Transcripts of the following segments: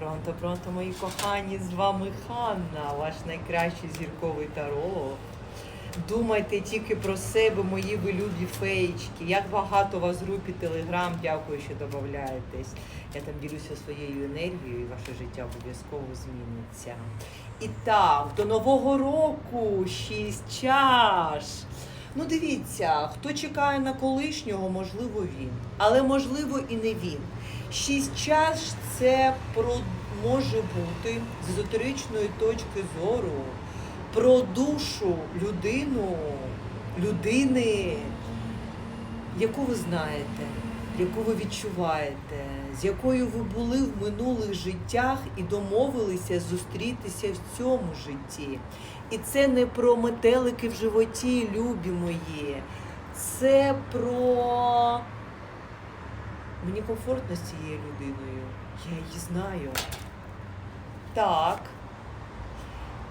Пронто, пронто, мої кохані, з вами Ханна, ваш найкращий зірковий таролог. Думайте тільки про себе, мої ви любі феєчки. Як багато у вас в групі Телеграм, дякую, що додаєтесь. Я там ділюся своєю енергією і ваше життя обов'язково зміниться. І так, до Нового року шість чаш. Ну, дивіться, хто чекає на колишнього, можливо, він. Але можливо і не він. Шість чаш це про може бути з езотеричної точки зору про душу людину, людини, яку ви знаєте, яку ви відчуваєте, з якою ви були в минулих життях і домовилися зустрітися в цьому житті. І це не про метелики в животі, любі мої. Це про мені комфортно з цією людиною. Я її знаю. Так.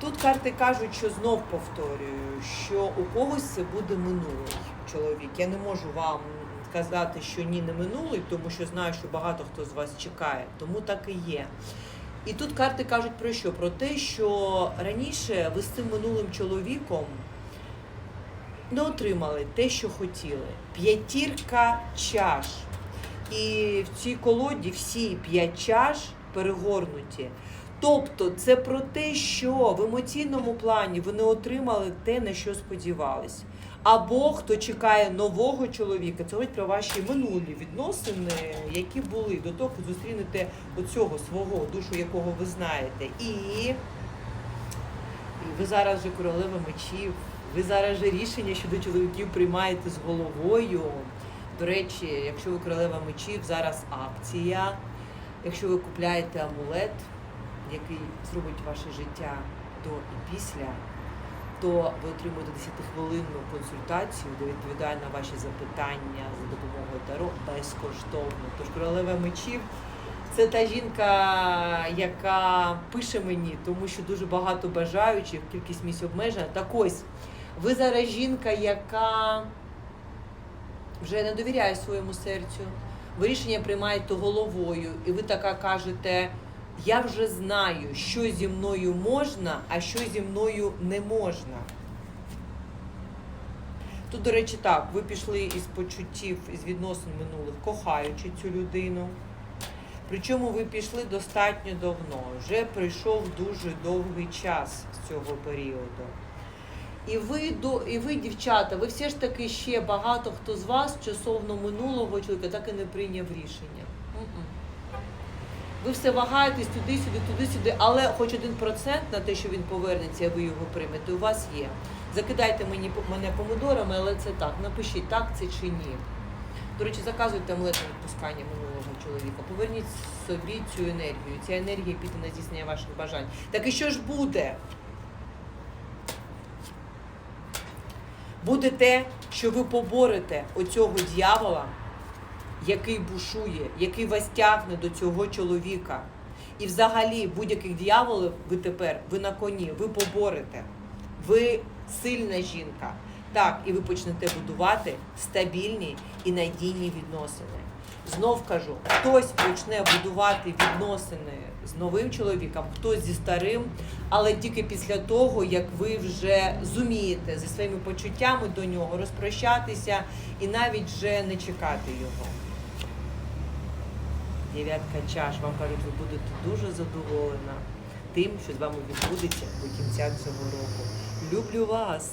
Тут карти кажуть, що знов повторюю, що у когось це буде минулий чоловік. Я не можу вам сказати, що ні, не минулий, тому що знаю, що багато хто з вас чекає. Тому так і є. І тут карти кажуть про що? Про те, що раніше ви з цим минулим чоловіком не отримали те, що хотіли. П'ятірка чаш. І в цій колоді всі п'ять чаш перегорнуті. Тобто це про те, що в емоційному плані ви не отримали те, на що сподівались. Або хто чекає нового чоловіка, це говорить про ваші минулі відносини, які були до того, як зустрінете оцього свого душу, якого ви знаєте. І, і ви зараз же королева мечів, ви зараз же рішення щодо чоловіків приймаєте з головою. До речі, якщо ви королева мечів, зараз акція. Якщо ви купляєте амулет, який зробить ваше життя до і після, то ви отримуєте 10-хвилинну консультацію, де відповідає на ваші запитання за допомогою Таро безкоштовно. Тож королева мечів це та жінка, яка пише мені, тому що дуже багато бажаючих, кількість місць обмежена. Так ось, ви зараз жінка, яка вже не довіряє своєму серцю. Ви рішення приймаєте головою, і ви така кажете: я вже знаю, що зі мною можна, а що зі мною не можна. Тут, до речі, так, ви пішли із почуттів, із відносин минулих, кохаючи цю людину. Причому ви пішли достатньо давно. Вже пройшов дуже довгий час з цього періоду. І ви, до, і ви, дівчата, ви все ж таки ще багато хто з вас стосовно минулого чоловіка так і не прийняв рішення. Ви все вагаєтесь туди-сюди, туди-сюди, але хоч один процент на те, що він повернеться, а ви його приймете, у вас є. Закидайте мені мене помидорами, але це так. Напишіть, так це чи ні. До речі, заказуйте амулет на відпускання минулого чоловіка. Поверніть собі цю енергію. Ця енергія піде на здійснення ваших бажань. Так і що ж буде? Буде те, що ви поборете оцього дьявола, який бушує, який вас тягне до цього чоловіка. І взагалі будь-яких дьяволів ви тепер, ви на коні, ви поборете. Ви сильна жінка. Так, і ви почнете будувати стабільні і надійні відносини. Знов кажу, хтось почне будувати відносини з новим чоловіком, хтось зі старим, але тільки після того, як ви вже зумієте зі своїми почуттями до нього розпрощатися і навіть вже не чекати його. Дев'ятка чаш, вам кажуть, ви будете дуже задоволена тим, що з вами відбудеться до кінця цього року. Люблю вас!